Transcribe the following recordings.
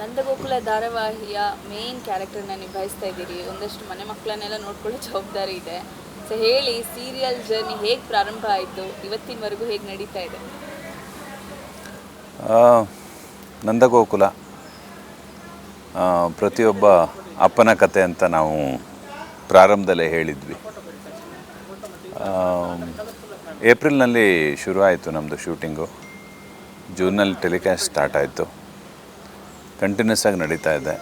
Nandagokula ಧಾರಾವಾಹಿಯ main ಕ್ಯಾರೆಕ್ಟರ್ನ ನಿಭಾಯಿಸ್ತಾ ಇದ್ದೀರಿ. ಒಂದಷ್ಟು ಮನೆ ಮಕ್ಕಳನ್ನೆಲ್ಲ ನೋಡ್ಕೊಳ್ಳೋ ಜವಾಬ್ದಾರಿ ಇದೆ. ಸೊ ಹೇಳಿ ಸೀರಿಯಲ್ ಜರ್ನಿ ಹೇಗೆ ಪ್ರಾರಂಭ ಆಯಿತು? ಇವತ್ತಿನವರೆಗೂ ಹೇಗೆ ನಡೀತಾ ಇದೆ? ನಂದಗೋಕುಲ. ಪ್ರತಿಯೊಬ್ಬ ಅಪ್ಪನ ಕತೆ ಅಂತ ನಾವು ಪ್ರಾರಂಭದಲ್ಲೇ ಹೇಳಿದ್ವಿ. ಏಪ್ರಿಲ್ನಲ್ಲಿ ಶುರು ಆಯಿತು ನಮ್ಮದು ಶೂಟಿಂಗು. ಜೂನಲ್ಲಿ ಟೆಲಿಕಾಸ್ಟ್ ಸ್ಟಾರ್ಟ್ ಆಯಿತು. ಕಂಟಿನ್ಯೂಸ್ ಆಗಿ ನಡೀತಾ ಇದೆ.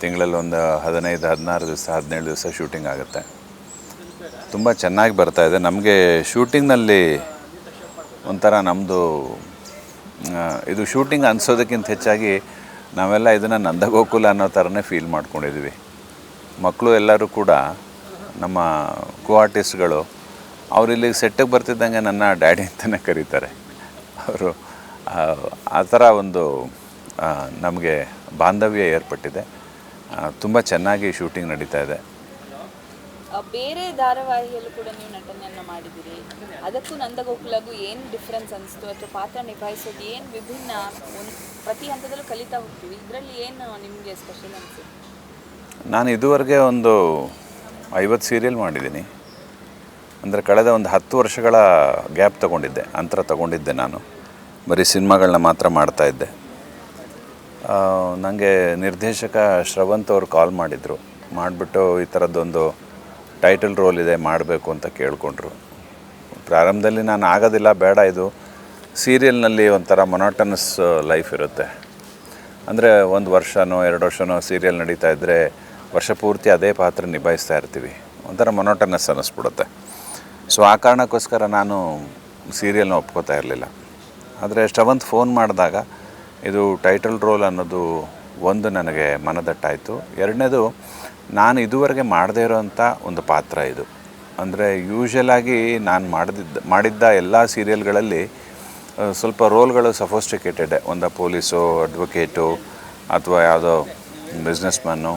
ತಿಂಗಳಲ್ಲಿ ಒಂದು ಹದಿನೈದು, ಹದಿನಾರು ದಿವಸ, ಹದಿನೇಳು ದಿವಸ ಶೂಟಿಂಗ್ ಆಗುತ್ತೆ. ತುಂಬ ಚೆನ್ನಾಗಿ ಬರ್ತಾ ಇದೆ. ನಮಗೆ ಶೂಟಿಂಗ್ನಲ್ಲಿ ಒಂಥರ ನಮ್ಮದು ಇದು ಶೂಟಿಂಗ್ ಅನಿಸೋದಕ್ಕಿಂತ ಹೆಚ್ಚಾಗಿ ನಾವೆಲ್ಲ ಇದನ್ನು ನಂದಗೋಕುಲ ಅನ್ನೋ ಥರನೇ ಫೀಲ್ ಮಾಡ್ಕೊಂಡಿದ್ವಿ. ಮಕ್ಕಳು ಎಲ್ಲರೂ ಕೂಡ ನಮ್ಮ ಕೋ ಆರ್ಟಿಸ್ಟ್ಗಳು ಅವ್ರು ಇಲ್ಲಿಗೆ ಸೆಟ್ಟಿಗೆ ಬರ್ತಿದ್ದಂಗೆ ನನ್ನ ಡ್ಯಾಡಿ ಅಂತಲೇ ಕರೀತಾರೆ. ಅವರು ಆ ಥರ ಒಂದು ನಮಗೆ ಬಾಂಧವ್ಯ ಏರ್ಪಟ್ಟಿದೆ. ತುಂಬ ಚೆನ್ನಾಗಿ ಶೂಟಿಂಗ್ ನಡೀತಾ ಇದೆ. ಬೇರೆ ಧಾರಾವಾಹಿಯಲ್ಲೂ ಕೂಡ ನೀವು ನಟನೆಯನ್ನು ಮಾಡಿದ್ದೀರಿ. ಅದಕ್ಕೂ ನಂದಗೋಕುಲಗೂ ಏನು ಡಿಫ್ರೆನ್ಸ್ ಅನಿಸ್ತು? ಅಥವಾ ಪಾತ್ರ ನಿಭಾಯಿಸೋದು ಏನು ವಿಭಿನ್ನ? ಒಂದ್ ಪ್ರತಿ ಹಂತದಲ್ಲೂ ಕಲಿತಾ ಹೋಗ್ತೀವಿ. ಇದರಲ್ಲಿ ಏನು ನಿಮಗೆ ಸ್ಪೆಷಲ್ ಅನಿಸುತ್ತೆ ನಾನು ಇದುವರೆಗೆ ಒಂದು ಐವತ್ತು ಸೀರಿಯಲ್ ಮಾಡಿದ್ದೀನಿ. ಅಂದರೆ ಕಳೆದ ಒಂದು ಹತ್ತು ವರ್ಷಗಳ ಗ್ಯಾಪ್ ತಗೊಂಡಿದ್ದೆ. ಅಂತರ ತಗೊಂಡಿದ್ದೆ ನಾನು. ಬರೀ ಸಿನಿಮಾಗಳನ್ನ ಮಾತ್ರ ಮಾಡ್ತಾ ಇದ್ದೆ. ನನಗೆ ನಿರ್ದೇಶಕ ಶ್ರವಂತ್ ಅವರು ಕಾಲ್ ಮಾಡಿದರು. ಮಾಡಿಬಿಟ್ಟು ಈ ಥರದ್ದೊಂದು ಟೈಟಲ್ ರೋಲ್ ಇದೆ, ಮಾಡಬೇಕು ಅಂತ ಕೇಳಿಕೊಂಡ್ರು. ಪ್ರಾರಂಭದಲ್ಲಿ ನಾನು ಆಗೋದಿಲ್ಲ, ಬೇಡ ಇದು. ಸೀರಿಯಲ್ನಲ್ಲಿ ಒಂಥರ ಮೊನಾಟನಸ್ ಲೈಫ್ ಇರುತ್ತೆ. ಅಂದರೆ ಒಂದು ವರ್ಷನೋ, ಎರಡು ವರ್ಷನೋ ಸೀರಿಯಲ್ ನಡೀತಾ ಇದ್ದರೆ ವರ್ಷ ಪೂರ್ತಿ ಅದೇ ಪಾತ್ರ ನಿಭಾಯಿಸ್ತಾ ಇರ್ತೀವಿ. ಒಂಥರ ಮೊನೋಟನಸ್ ಅನ್ನಿಸ್ಬಿಡುತ್ತೆ. ಸೊ ಆ ಕಾರಣಕ್ಕೋಸ್ಕರ ನಾನು ಸೀರಿಯಲ್ನ ಒಪ್ಕೋತಾ ಇರಲಿಲ್ಲ. ಆದರೆ ಶ್ರವಂತ್ ಫೋನ್ ಮಾಡಿದಾಗ ಇದು ಟೈಟಲ್ ರೋಲ್ ಅನ್ನೋದು ಒಂದು ನನಗೆ ಮನದಟ್ಟಾಯಿತು. ಎರಡನೇದು, ನಾನು ಇದುವರೆಗೆ ಮಾಡದೇ ಇರೋವಂಥ ಒಂದು ಪಾತ್ರ ಇದು. ಅಂದರೆ ಯೂಶ್ವಲಾಗಿ ನಾನು ಮಾಡಿದ್ದ ಮಾಡಿದ್ದ ಎಲ್ಲ ಸೀರಿಯಲ್ಗಳಲ್ಲಿ ಸ್ವಲ್ಪ ರೋಲ್ಗಳು ಸಫೋಸ್ಟಿಕೇಟೆಡ್ ಒಂದು ಪೊಲೀಸು ಅಡ್ವೊಕೇಟು ಅಥವಾ ಯಾವುದೋ ಬಿಸ್ನೆಸ್ ಮ್ಯಾನು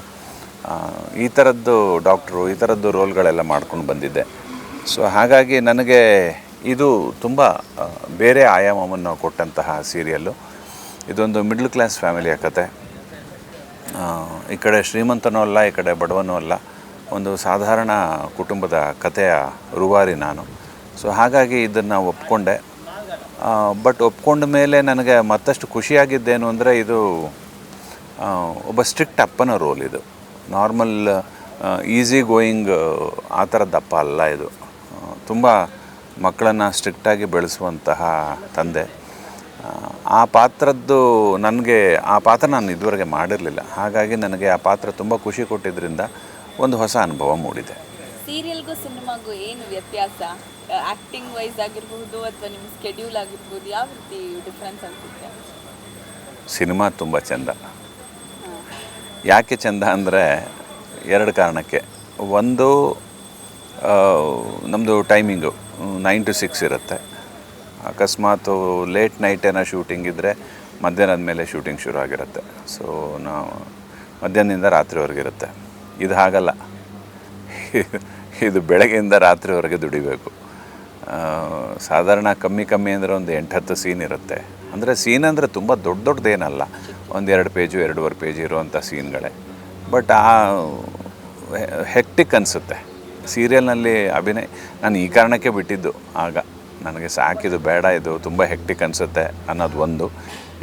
ಈ ಥರದ್ದು ಡಾಕ್ಟ್ರು ಈ ಥರದ್ದು ರೋಲ್ಗಳೆಲ್ಲ ಮಾಡ್ಕೊಂಡು ಬಂದಿದ್ದೆ. ಸೊ ಹಾಗಾಗಿ ನನಗೆ ಇದು ತುಂಬ ಬೇರೆ ಆಯಾಮವನ್ನು ಕೊಟ್ಟಂತಹ ಸೀರಿಯಲ್ಲು ಇದೊಂದು ಮಿಡ್ಲ್ ಕ್ಲಾಸ್ ಫ್ಯಾಮಿಲಿಯ ಕತೆ ಈ ಕಡೆ ಶ್ರೀಮಂತನೂ ಅಲ್ಲ, ಈ ಕಡೆ ಬಡವನೂ ಅಲ್ಲ. ಒಂದು ಸಾಧಾರಣ ಕುಟುಂಬದ ಕಥೆಯ ರೂವಾರಿ ನಾನು. ಸೊ ಹಾಗಾಗಿ ಇದನ್ನು ಒಪ್ಕೊಂಡೆ. ಬಟ್ ಒಪ್ಕೊಂಡ ಮೇಲೆ ನನಗೆ ಮತ್ತಷ್ಟು ಖುಷಿಯಾಗಿದ್ದೇನು ಅಂದರೆ ಇದು ಒಬ್ಬ ಸ್ಟ್ರಿಕ್ಟ್ ಅಪ್ಪನ ರೋಲ್ ಇದು. ನಾರ್ಮಲ್ ಈಸಿ ಗೋಯಿಂಗ್ ಆ ಥರದ್ದಪ್ಪ ಅಲ್ಲ ಇದು. ತುಂಬ ಮಕ್ಕಳನ್ನು ಸ್ಟ್ರಿಕ್ಟಾಗಿ ಬೆಳೆಸುವಂತಹ ತಂದೆ. ಆ, ಪಾತ್ರದ್ದು ನನಗೆ ಆ ಪಾತ್ರ ನಾನು ಇದುವರೆಗೆ ಮಾಡಿರಲಿಲ್ಲ. ಹಾಗಾಗಿ ನನಗೆ ಆ ಪಾತ್ರ ತುಂಬ ಖುಷಿ ಕೊಟ್ಟಿದ್ದರಿಂದ ಒಂದು ಹೊಸ ಅನುಭವ ಮೂಡಿದೆ. ಸೀರಿಯಲ್ಗೂ ಸಿನಿಮಾಗೂ ಏನು ವ್ಯತ್ಯಾಸ? ಆ್ಯಕ್ಟಿಂಗ್ ವೈಸ್ ಆಗಿರ್ಬೋದು ಅಥವಾ ನಿಮ್ಮ ಸ್ಕೆಡ್ಯೂಲ್ ಆಗಿರ್ಬೋದು ಯಾವ ರೀತಿ ಡಿಫ್ರೆನ್ಸ್ ಅನಿಸುತ್ತೆ? ಸಿನಿಮಾ ತುಂಬ ಚೆಂದ. ಯಾಕೆ ಚೆಂದ ಅಂದರೆ ಎರಡು ಕಾರಣಕ್ಕೆ. ಒಂದು ನಮ್ಮದು ಟೈಮಿಂಗು ನೈನ್ ಟು ಸಿಕ್ಸ್ ಇರುತ್ತೆ. ಅಕಸ್ಮಾತು ಲೇಟ್ ನೈಟ್ ಏನೋ ಶೂಟಿಂಗ್ ಇದ್ದರೆ ಮಧ್ಯಾಹ್ನದ ಮೇಲೆ ಶೂಟಿಂಗ್ ಶುರು ಆಗಿರುತ್ತೆ. ಸೊ ನಾವು ಮಧ್ಯಾಹ್ನದಿಂದ ರಾತ್ರಿವರೆಗಿರುತ್ತೆ ಇದು ಹಾಗಲ್ಲ. ಇದು ಬೆಳಗ್ಗೆಯಿಂದ ರಾತ್ರಿವರೆಗೆ ದುಡಿಬೇಕು. ಸಾಧಾರಣ ಕಮ್ಮಿ ಕಮ್ಮಿ ಅಂದರೆ ಒಂದು ಎಂಟು ಹತ್ತು ಸೀನ್ ಇರುತ್ತೆ. ಅಂದರೆ ಸೀನ್ ಅಂದರೆ ತುಂಬ ದೊಡ್ಡ ದೊಡ್ಡದೇನಲ್ಲ ಒಂದು ಎರಡು ಪೇಜು ಎರಡೂವರೆ ಪೇಜ್ ಇರುವಂಥ ಸೀನ್ಗಳೇ ಬಟ್ ಆ ಹೆಕ್ಟಿಕ್ ಅನಿಸುತ್ತೆ. ಸೀರಿಯಲ್ನಲ್ಲಿ ಅಭಿನಯ, ನಾನು ಈ ಕಾರಣಕ್ಕೆ ಬಿಟ್ಟಿದ್ದು ಆಗ. ನನಗೆ ಸಾಕಿದು ಬೇಡ, ಇದು ತುಂಬ ಹೆಕ್ಟಿಕ್ ಅನಿಸುತ್ತೆ ಅನ್ನೋದು ಒಂದು.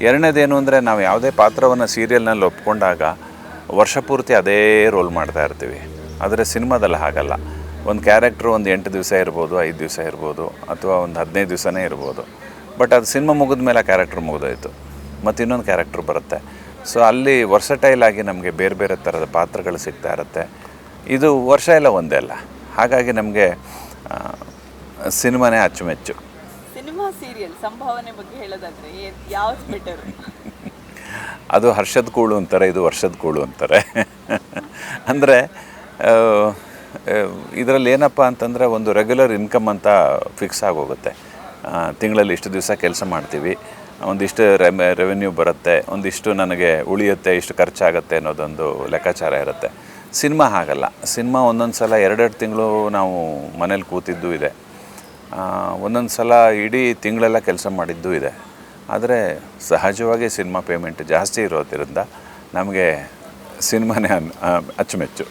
ಎರಡನೇದೇನು ಅಂದರೆ ನಾವು ಯಾವುದೇ ಪಾತ್ರವನ್ನು ಸೀರಿಯಲ್ನಲ್ಲಿ ಒಪ್ಕೊಂಡಾಗ ವರ್ಷ ಪೂರ್ತಿ ಅದೇ ರೋಲ್ ಮಾಡ್ತಾ ಇರ್ತೀವಿ. ಆದರೆ ಸಿನಿಮಾದಲ್ಲಿ ಹಾಗಲ್ಲ. ಒಂದು ಕ್ಯಾರೆಕ್ಟ್ರು ಒಂದು ಎಂಟು ದಿವಸ ಇರ್ಬೋದು, ಐದು ದಿವಸ ಇರ್ಬೋದು, ಅಥವಾ ಒಂದು ಹದಿನೈದು ದಿವಸನೇ ಇರ್ಬೋದು. ಬಟ್ ಅದು ಸಿನಿಮಾ ಮುಗಿದ ಮೇಲೆ ಆ ಕ್ಯಾರೆಕ್ಟ್ರ್ ಮುಗಿದೋಯ್ತು. ಮತ್ತು ಇನ್ನೊಂದು ಕ್ಯಾರೆಕ್ಟ್ರ್ ಬರುತ್ತೆ. ಸೊ ಅಲ್ಲಿ ವರ್ಸಟೈಲ್ ಆಗಿ ನಮಗೆ ಬೇರೆ ಬೇರೆ ಥರದ ಪಾತ್ರಗಳು ಸಿಗ್ತಾ ಇರುತ್ತೆ. ಇದು ವರ್ಷ ಎಲ್ಲ ಒಂದೇ ಅಲ್ಲ. ಹಾಗಾಗಿ ನಮಗೆ ಸಿನಿಮಾನೇ ಅಚ್ಚುಮೆಚ್ಚು ಸಿನಿಮಾ ಸೀರಿಯಲ್ ಸಂಭಾವನೆ ಬಗ್ಗೆ ಹೇಳೋದಾದ್ರೆ ಯಾವ್ದು ಬೆಟರ್? ಅದು ಹರ್ಷದ ಕೂಳು ಅಂತಾರೆ ಇದು ವರ್ಷದ ಕೂಳು ಅಂತಾರೆ. ಅಂದರೆ ಇದರಲ್ಲಿ ಏನಪ್ಪ ಅಂತಂದರೆ ಒಂದು ರೆಗ್ಯುಲರ್ ಇನ್ಕಮ್ ಅಂತ ಫಿಕ್ಸ್ ಆಗೋಗುತ್ತೆ. ತಿಂಗಳಲ್ಲಿ ಇಷ್ಟು ದಿವಸ ಕೆಲಸ ಮಾಡ್ತೀವಿ ಒಂದಿಷ್ಟು ರೆಮೆ ರೆವೆನ್ಯೂ ಬರುತ್ತೆ ಒಂದಿಷ್ಟು ನನಗೆ ಉಳಿಯುತ್ತೆ ಇಷ್ಟು ಖರ್ಚಾಗುತ್ತೆ ಅನ್ನೋದೊಂದು ಲೆಕ್ಕಾಚಾರ ಇರುತ್ತೆ. ಸಿನಿಮಾ ಹಾಗಲ್ಲ. ಸಿನಿಮಾ ಒಂದೊಂದು ಸಲ ಎರಡೆರಡು ತಿಂಗಳು ನಾವು ಮನೇಲಿ ಕೂತಿದ್ದು ಇದೆ. ಒಂದೊಂದು ಸಲ ಇಡೀ ತಿಂಗಳೆಲ್ಲ ಕೆಲಸ ಮಾಡಿದ್ದು ಇದೆ. ಆದರೆ ಸಹಜವಾಗಿ ಸಿನಿಮಾ ಪೇಮೆಂಟ್ ಜಾಸ್ತಿ ಇರೋದ್ರಿಂದ ನಮಗೆ ಸಿನಿಮಾನೇ ಅಚ್ಚುಮೆಚ್ಚು.